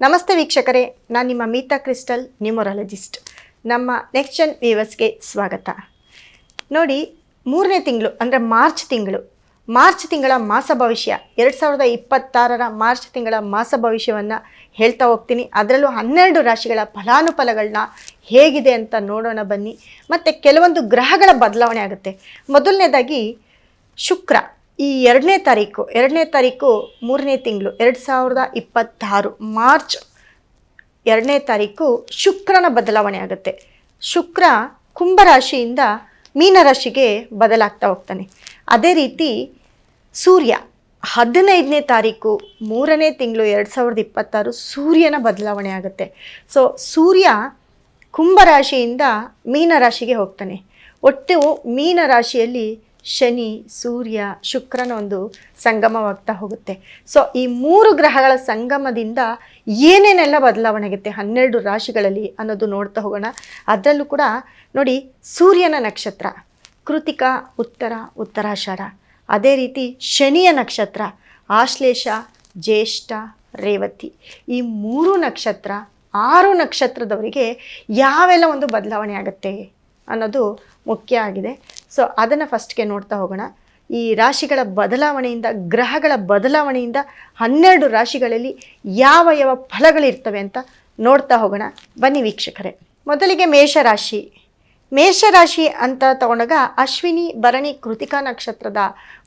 ನಮಸ್ತೆ ವೀಕ್ಷಕರೇ, ನಾನು ನಿಮ್ಮ ಮೀತಾ ಕ್ರಿಸ್ಟಲ್, ನ್ಯೂಮರಾಲಜಿಸ್ಟ್. ನಮ್ಮ ನೆಕ್ಸ್ಟ್ ಜನ್ ವ್ಯೂವರ್ಸ್ಗೆ ಸ್ವಾಗತ. ನೋಡಿ, ಮೂರನೇ ತಿಂಗಳು, ಅಂದರೆ ಮಾರ್ಚ್ ತಿಂಗಳು, ಮಾರ್ಚ್ ತಿಂಗಳ ಮಾಸ ಭವಿಷ್ಯ, ಎರಡು ಸಾವಿರದ ಇಪ್ಪತ್ತಾರರ ಮಾರ್ಚ್ ತಿಂಗಳ ಮಾಸ ಭವಿಷ್ಯವನ್ನು ಹೇಳ್ತಾ ಹೋಗ್ತೀನಿ. ಅದರಲ್ಲೂ ಹನ್ನೆರಡು ರಾಶಿಗಳ ಫಲಾನುಫಲಗಳನ್ನ ಹೇಗಿದೆ ಅಂತ ನೋಡೋಣ ಬನ್ನಿ. ಮತ್ತು ಕೆಲವೊಂದು ಗ್ರಹಗಳ ಬದಲಾವಣೆ ಆಗುತ್ತೆ. ಮೊದಲನೇದಾಗಿ ಶುಕ್ರ. ಈ ಎರಡನೇ ತಾರೀಕು ಎರಡನೇ ತಾರೀಕು ಮೂರನೇ ತಿಂಗಳು, ಎರಡು ಸಾವಿರದ ಇಪ್ಪತ್ತಾರು ಮಾರ್ಚ್ ಎರಡನೇ ತಾರೀಕು ಶುಕ್ರನ ಬದಲಾವಣೆ ಆಗುತ್ತೆ. ಶುಕ್ರ ಕುಂಭರಾಶಿಯಿಂದ ಮೀನರಾಶಿಗೆ ಬದಲಾಗ್ತಾ ಹೋಗ್ತಾನೆ. ಅದೇ ರೀತಿ ಸೂರ್ಯ ಹದಿನೈದನೇ ತಾರೀಕು ಮೂರನೇ ತಿಂಗಳು ಎರಡು ಸಾವಿರದ ಇಪ್ಪತ್ತಾರು ಸೂರ್ಯನ ಬದಲಾವಣೆ ಆಗುತ್ತೆ. ಸೊ ಸೂರ್ಯ ಕುಂಭರಾಶಿಯಿಂದ ಮೀನರಾಶಿಗೆ ಹೋಗ್ತಾನೆ. ಒಟ್ಟು ಮೀನರಾಶಿಯಲ್ಲಿ ಶನಿ, ಸೂರ್ಯ, ಶುಕ್ರನ ಒಂದು ಸಂಗಮವಾಗ್ತಾ ಹೋಗುತ್ತೆ. ಸೊ ಈ ಮೂರು ಗ್ರಹಗಳ ಸಂಗಮದಿಂದ ಏನೇನೆಲ್ಲ ಬದಲಾವಣೆ ಆಗುತ್ತೆ ಹನ್ನೆರಡು ರಾಶಿಗಳಲ್ಲಿ ಅನ್ನೋದು ನೋಡ್ತಾ ಹೋಗೋಣ. ಅದರಲ್ಲೂ ಕೂಡ ನೋಡಿ, ಸೂರ್ಯನ ನಕ್ಷತ್ರ, ಕೃತಿಕ, ಉತ್ತರ, ಉತ್ತರಾಷಾಢ. ಅದೇ ರೀತಿ ಶನಿಯ ನಕ್ಷತ್ರ, ಆಶ್ಲೇಷ, ಜ್ಯೇಷ್ಠ, ರೇವತಿ. ಈ ಮೂರು ನಕ್ಷತ್ರ, ಆರು ನಕ್ಷತ್ರದವರಿಗೆ ಯಾವೆಲ್ಲ ಒಂದು ಬದಲಾವಣೆ ಆಗುತ್ತೆ ಅನ್ನೋದು ಮುಖ್ಯ ಆಗಿದೆ. ಸೊ ಅದನ್ನು ಫಸ್ಟ್ಗೆ ನೋಡ್ತಾ ಹೋಗೋಣ. ಈ ರಾಶಿಗಳ ಬದಲಾವಣೆಯಿಂದ, ಗ್ರಹಗಳ ಬದಲಾವಣೆಯಿಂದ ಹನ್ನೆರಡು ರಾಶಿಗಳಲ್ಲಿ ಯಾವ ಯಾವ ಫಲಗಳಿರ್ತವೆ ಅಂತ ನೋಡ್ತಾ ಹೋಗೋಣ. ಬನ್ನಿ ವೀಕ್ಷಕರೇ. ಮೊದಲಿಗೆ ಮೇಷರಾಶಿ. ಮೇಷರಾಶಿ ಅಂತ ತಗೊಂಡಾಗ ಅಶ್ವಿನಿ, ಭರಣಿ, ಕೃತಿಕಾ ನಕ್ಷತ್ರದ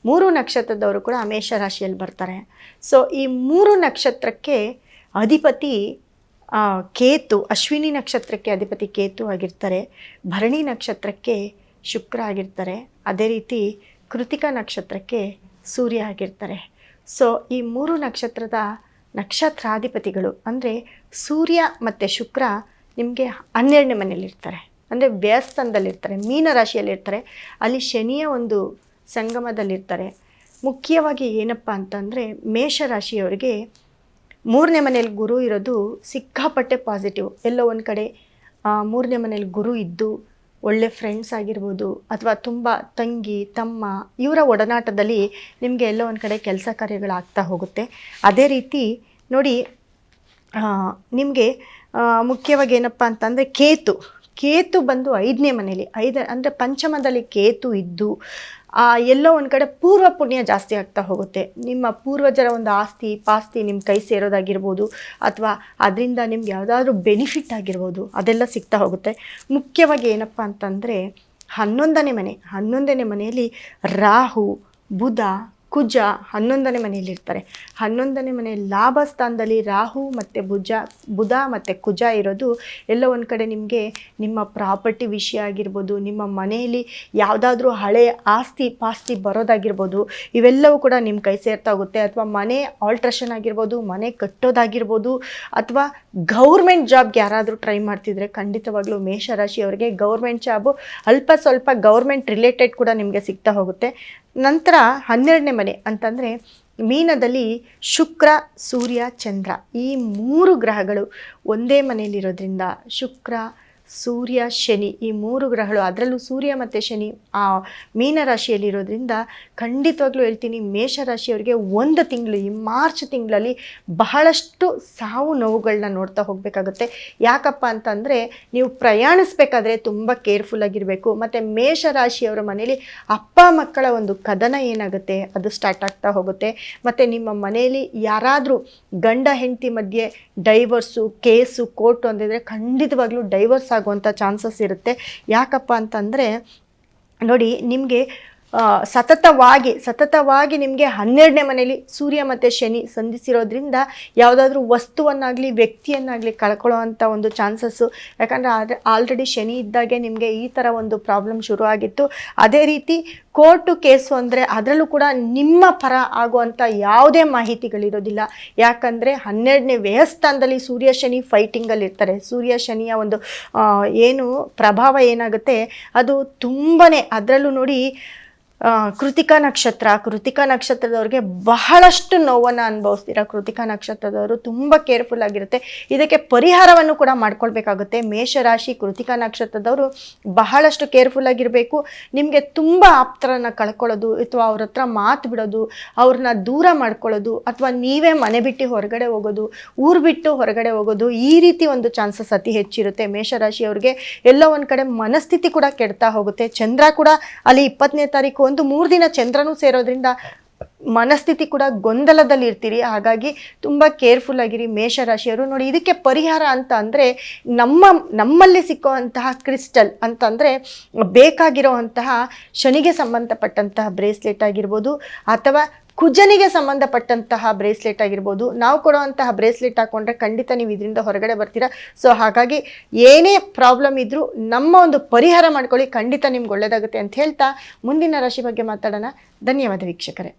ಮೂರು ನಕ್ಷತ್ರದವರು ಕೂಡ ಮೇಷರಾಶಿಯಲ್ಲಿ ಬರ್ತಾರೆ. ಸೊ ಈ ಮೂರು ನಕ್ಷತ್ರಕ್ಕೆ ಅಧಿಪತಿ ಕೇತು, ಅಶ್ವಿನಿ ನಕ್ಷತ್ರಕ್ಕೆ ಅಧಿಪತಿ ಕೇತು ಆಗಿರ್ತಾರೆ. ಭರಣಿ ನಕ್ಷತ್ರಕ್ಕೆ ಶುಕ್ರ ಆಗಿರ್ತಾರೆ. ಅದೇ ರೀತಿ ಕೃತಿಕಾ ನಕ್ಷತ್ರಕ್ಕೆ ಸೂರ್ಯ ಆಗಿರ್ತಾರೆ. ಸೊ ಈ ಮೂರು ನಕ್ಷತ್ರದ ನಕ್ಷತ್ರಾಧಿಪತಿಗಳು ಅಂದರೆ ಸೂರ್ಯ ಮತ್ತು ಶುಕ್ರ ನಿಮಗೆ ಹನ್ನೆರಡನೇ ಮನೆಯಲ್ಲಿರ್ತಾರೆ. ಅಂದರೆ ವ್ಯಸ್ತನದಲ್ಲಿರ್ತಾರೆ ಮೀನ ರಾಶಿಯಲ್ಲಿರ್ತಾರೆ ಅಲ್ಲಿ ಶನಿಯ ಒಂದು ಸಂಗಮದಲ್ಲಿರ್ತಾರೆ. ಮುಖ್ಯವಾಗಿ ಏನಪ್ಪ ಅಂತಂದರೆ ಮೇಷರಾಶಿಯವರಿಗೆ ಮೂರನೇ ಮನೆಯಲ್ಲಿ ಗುರು ಇರೋದು ಸಿಕ್ಕಾಪಟ್ಟೆ ಪಾಸಿಟಿವ್ ಎಲ್ಲೋ ಒಂದು ಕಡೆ ಮೂರನೇ ಮನೇಲಿ ಗುರು ಇದ್ದು ಒಳ್ಳೆ ಫ್ರೆಂಡ್ಸ್ ಆಗಿರ್ಬೋದು ಅಥವಾ ತುಂಬ ತಂಗಿ, ತಮ್ಮ ಇವರ ಒಡನಾಟದಲ್ಲಿ ನಿಮಗೆ ಎಲ್ಲೋ ಒಂದು ಕಡೆ ಕೆಲಸ ಕಾರ್ಯಗಳಾಗ್ತಾ ಹೋಗುತ್ತೆ. ಅದೇ ರೀತಿ ನೋಡಿ ನಿಮಗೆ ಮುಖ್ಯವಾಗಿ ಏನಪ್ಪ ಅಂತಂದರೆ ಕೇತು. ಕೇತು ಬಂದು ಐದನೇ ಮನೇಲಿ ಐದ, ಅಂದರೆ ಪಂಚಮದಲ್ಲಿ ಕೇತು ಇದ್ದು ಎಲ್ಲೋ ಒಂದು ಕಡೆ ಪೂರ್ವ ಪುಣ್ಯ ಜಾಸ್ತಿ ಆಗ್ತಾ ಹೋಗುತ್ತೆ. ನಿಮ್ಮ ಪೂರ್ವಜರ ಒಂದು ಆಸ್ತಿ, ಪಾಸ್ತಿ ನಿಮ್ಮ ಕೈ ಸೇರೋದಾಗಿರ್ಬೋದು, ಅಥವಾ ಅದರಿಂದ ನಿಮ್ಗೆ ಯಾವುದಾದ್ರೂ ಬೆನಿಫಿಟ್ ಆಗಿರ್ಬೋದು, ಅದೆಲ್ಲ ಸಿಗ್ತಾ ಹೋಗುತ್ತೆ. ಮುಖ್ಯವಾಗಿ ಏನಪ್ಪ ಅಂತಂದರೆ ಹನ್ನೊಂದನೇ ಮನೆ, ಹನ್ನೊಂದನೇ ಮನೆಯಲ್ಲಿ ರಾಹು, ಬುಧ ಕುಜ ಹನ್ನೊಂದನೇ ಮನೆಯಲ್ಲಿ ಇರ್ತಾರೆ ಹನ್ನೊಂದನೇ ಮನೆ ಲಾಭ ಸ್ಥಾನದಲ್ಲಿ ರಾಹು ಮತ್ತು ಭುಜ, ಬುಧ ಮತ್ತು ಕುಜ ಇರೋದು ಎಲ್ಲ ಒಂದು ಕಡೆ ನಿಮಗೆ ನಿಮ್ಮ ಪ್ರಾಪರ್ಟಿ ವಿಷಯ ಆಗಿರ್ಬೋದು, ನಿಮ್ಮ ಮನೆಯಲ್ಲಿ ಯಾವುದಾದ್ರೂ ಹಳೆ ಆಸ್ತಿ ಪಾಸ್ತಿ ಬರೋದಾಗಿರ್ಬೋದು, ಇವೆಲ್ಲವೂ ಕೂಡ ನಿಮ್ಮ ಕೈ ಸೇರ್ತಾ ಹೋಗುತ್ತೆ. ಅಥವಾ ಮನೆ ಆಲ್ಟ್ರೇಷನ್ ಆಗಿರ್ಬೋದು, ಮನೆ ಕಟ್ಟೋದಾಗಿರ್ಬೋದು, ಅಥವಾ ಗೌರ್ಮೆಂಟ್ ಜಾಬ್ಗೆ ಯಾರಾದರೂ ಟ್ರೈ ಮಾಡ್ತಿದ್ರೆ ಖಂಡಿತವಾಗ್ಲೂ ಮೇಷರಾಶಿಯವರಿಗೆ ಗೌರ್ಮೆಂಟ್ ಜಾಬು ಅಲ್ಪ ಸ್ವಲ್ಪ ಗೌರ್ಮೆಂಟ್ ರಿಲೇಟೆಡ್ ಕೂಡ ನಿಮಗೆ ಸಿಗ್ತಾ ಹೋಗುತ್ತೆ. ನಂತರ ಹನ್ನೆರಡನೇ ಮನೆ ಅಂತಂದರೆ ಮೀನದಲ್ಲಿ ಶುಕ್ರ ಸೂರ್ಯ ಚಂದ್ರ ಈ ಮೂರು ಗ್ರಹಗಳು ಒಂದೇ ಮನೆಯಲ್ಲಿರೋದ್ರಿಂದ ಶುಕ್ರ ಸೂರ್ಯ, ಶನಿ ಈ ಮೂರು ಗ್ರಹಗಳು, ಅದರಲ್ಲೂ ಸೂರ್ಯ ಮತ್ತು ಶನಿ, ಆ ಮೀನರಾಶಿಯಲ್ಲಿರೋದ್ರಿಂದ ಖಂಡಿತವಾಗ್ಲೂ ಹೇಳ್ತೀನಿ ಮೇಷರಾಶಿಯವರಿಗೆ ಒಂದು ತಿಂಗಳು, ಈ ಮಾರ್ಚ್ ತಿಂಗಳಲ್ಲಿ ಬಹಳಷ್ಟು ಸಾವು ನೋವುಗಳನ್ನ ನೋಡ್ತಾ ಹೋಗಬೇಕಾಗುತ್ತೆ. ಯಾಕಪ್ಪ ಅಂತಂದರೆ ನೀವು ಪ್ರಯಾಣಿಸ್ಬೇಕಾದ್ರೆ ತುಂಬ ಕೇರ್ಫುಲ್ ಆಗಿರಬೇಕು. ಮತ್ತು ಮೇಷರಾಶಿಯವರ ಮನೇಲಿ ಅಪ್ಪ ಮಕ್ಕಳ ಒಂದು ಕದನ ಏನಾಗುತ್ತೆ, ಅದು ಸ್ಟಾರ್ಟ್ ಆಗ್ತಾ ಹೋಗುತ್ತೆ. ಮತ್ತು ನಿಮ್ಮ ಮನೆಯಲ್ಲಿ ಯಾರಾದರೂ ಗಂಡ ಹೆಂಡತಿ ಮಧ್ಯೆ ಡೈವರ್ಸು, ಕೇಸು, ಕೋರ್ಟು ಅಂದಿದ್ರೆ ಖಂಡಿತವಾಗ್ಲೂ ಡೈವರ್ಸ್ ಆಗುವಂಥ ಚಾನ್ಸಸ್ ಇರುತ್ತೆ. ಯಾಕಪ್ಪ ಅಂತಂದರೆ, ನೋಡಿ, ನಿಮಗೆ ಸತತವಾಗಿ ಸತತವಾಗಿ ನಿಮಗೆ ಹನ್ನೆರಡನೇ ಮನೆಯಲ್ಲಿ ಸೂರ್ಯ ಮತ್ತು ಶನಿ ಸಂಧಿಸಿರೋದ್ರಿಂದ ಯಾವುದಾದ್ರೂ ವಸ್ತುವನ್ನಾಗಲಿ, ವ್ಯಕ್ತಿಯನ್ನಾಗಲಿ ಕಳ್ಕೊಳ್ಳೋವಂಥ ಒಂದು ಚಾನ್ಸಸ್ಸು ಯಾಕಂದರೆ ಆಲ್ರೆಡಿ ಶನಿ ಇದ್ದಾಗೆ ನಿಮಗೆ ಈ ಥರ ಒಂದು ಪ್ರಾಬ್ಲಮ್ ಶುರು ಆಗಿತ್ತು ಅದೇ ರೀತಿ ಕೋರ್ಟು ಕೇಸು ಅಂದರೆ ಅದರಲ್ಲೂ ಕೂಡ ನಿಮ್ಮ ಪರ ಆಗುವಂಥ ಯಾವುದೇ ಮಾಹಿತಿಗಳಿರೋದಿಲ್ಲ. ಯಾಕಂದರೆ ಹನ್ನೆರಡನೇ ವ್ಯಯಸ್ಥಾನದಲ್ಲಿ ಸೂರ್ಯ ಶನಿ ಫೈಟಿಂಗಲ್ಲಿ ಇರ್ತಾರೆ. ಸೂರ್ಯ ಶನಿಯ ಒಂದು ಏನು ಪ್ರಭಾವ ಏನಾಗುತ್ತೆ, ಅದು ತುಂಬಾ ಅದರಲ್ಲೂ ನೋಡಿ ಕೃತಿಕಾ ನಕ್ಷತ್ರ. ಕೃತಿಕಾ ನಕ್ಷತ್ರದವ್ರಿಗೆ ಬಹಳಷ್ಟು ನೋವನ್ನು ಅನುಭವಿಸ್ತೀರಾ ಕೃತಿಕಾ ನಕ್ಷತ್ರದವರು. ತುಂಬ ಕೇರ್ಫುಲ್ ಆಗಿರುತ್ತೆ. ಇದಕ್ಕೆ ಪರಿಹಾರವನ್ನು ಕೂಡ ಮಾಡ್ಕೊಳ್ಬೇಕಾಗುತ್ತೆ. ಮೇಷರಾಶಿ ಕೃತಿಕಾ ನಕ್ಷತ್ರದವರು ಬಹಳಷ್ಟು ಕೇರ್ಫುಲ್ ಆಗಿರಬೇಕು. ನಿಮಗೆ ತುಂಬ ಆಪ್ತರನ್ನ ಕಳ್ಕೊಳ್ಳೋದು, ಅಥವಾ ಅವ್ರ ಹತ್ರ ಮಾತು ಬಿಡೋದು, ಅವ್ರನ್ನ ದೂರ ಮಾಡ್ಕೊಳ್ಳೋದು, ಅಥವಾ ನೀವೇ ಮನೆ ಬಿಟ್ಟು ಹೊರಗಡೆ ಹೋಗೋದು, ಊರು ಬಿಟ್ಟು ಹೊರಗಡೆ ಹೋಗೋದು, ಈ ರೀತಿ ಒಂದು ಚಾನ್ಸಸ್ ಅತಿ ಹೆಚ್ಚಿರುತ್ತೆ. ಮೇಷರಾಶಿಯವ್ರಿಗೆ ಎಲ್ಲೋ ಒಂದು ಕಡೆ ಮನಸ್ಥಿತಿ ಕೂಡ ಕೆಡ್ತಾ ಹೋಗುತ್ತೆ. ಚಂದ್ರ ಕೂಡ ಅಲ್ಲಿ ಇಪ್ಪತ್ತನೇ ತಾರೀಕು ಒಂದು ಮೂರು ದಿನ ಚಂದ್ರನೂ ಸೇರೋದ್ರಿಂದ ಮನಸ್ಥಿತಿ ಕೂಡ ಗೊಂದಲದಲ್ಲಿ ಇರ್ತೀರಿ. ಹಾಗಾಗಿ ತುಂಬ ಕೇರ್ಫುಲ್ ಆಗಿರಿ ಮೇಷರಾಶಿಯವರು. ನೋಡಿ, ಇದಕ್ಕೆ ಪರಿಹಾರ ಅಂತ ಅಂದರೆ ನಮ್ಮ, ನಮ್ಮಲ್ಲಿ ಸಿಕ್ಕುವಂತಹ ಕ್ರಿಸ್ಟಲ್ ಅಂತಂದರೆ ಬೇಕಾಗಿರೋವಂತಹ ಶನಿಗೆ ಸಂಬಂಧಪಟ್ಟಂತಹ ಬ್ರೇಸ್ಲೆಟ್ ಆಗಿರ್ಬೋದು ಅಥವಾ ಕುಜನಿಗೆ ಸಂಬಂಧಪಟ್ಟಂತಹ ಬ್ರೇಸ್ಲೆಟ್ ಆಗಿರ್ಬೋದು, ನಾವು ಕೊಡುವಂತಹ ಬ್ರೇಸ್ಲೆಟ್ ಹಾಕೊಂಡ್ರೆ ಖಂಡಿತ ನೀವು ಇದರಿಂದ ಹೊರಗಡೆ ಬರ್ತೀರಾ. ಸೊ ಹಾಗಾಗಿ ಏನೇ ಪ್ರಾಬ್ಲಮ್ ಇದ್ದರೂ ನಮ್ಮ ಒಂದು ಪರಿಹಾರ ಮಾಡ್ಕೊಳ್ಳಿ, ಖಂಡಿತ ನಿಮ್ಗೆ ಒಳ್ಳೆಯದಾಗುತ್ತೆ ಅಂತ ಹೇಳ್ತಾ ಮುಂದಿನ ರಾಶಿ ಬಗ್ಗೆ ಮಾತಾಡೋಣ. ಧನ್ಯವಾದ ವೀಕ್ಷಕರೇ.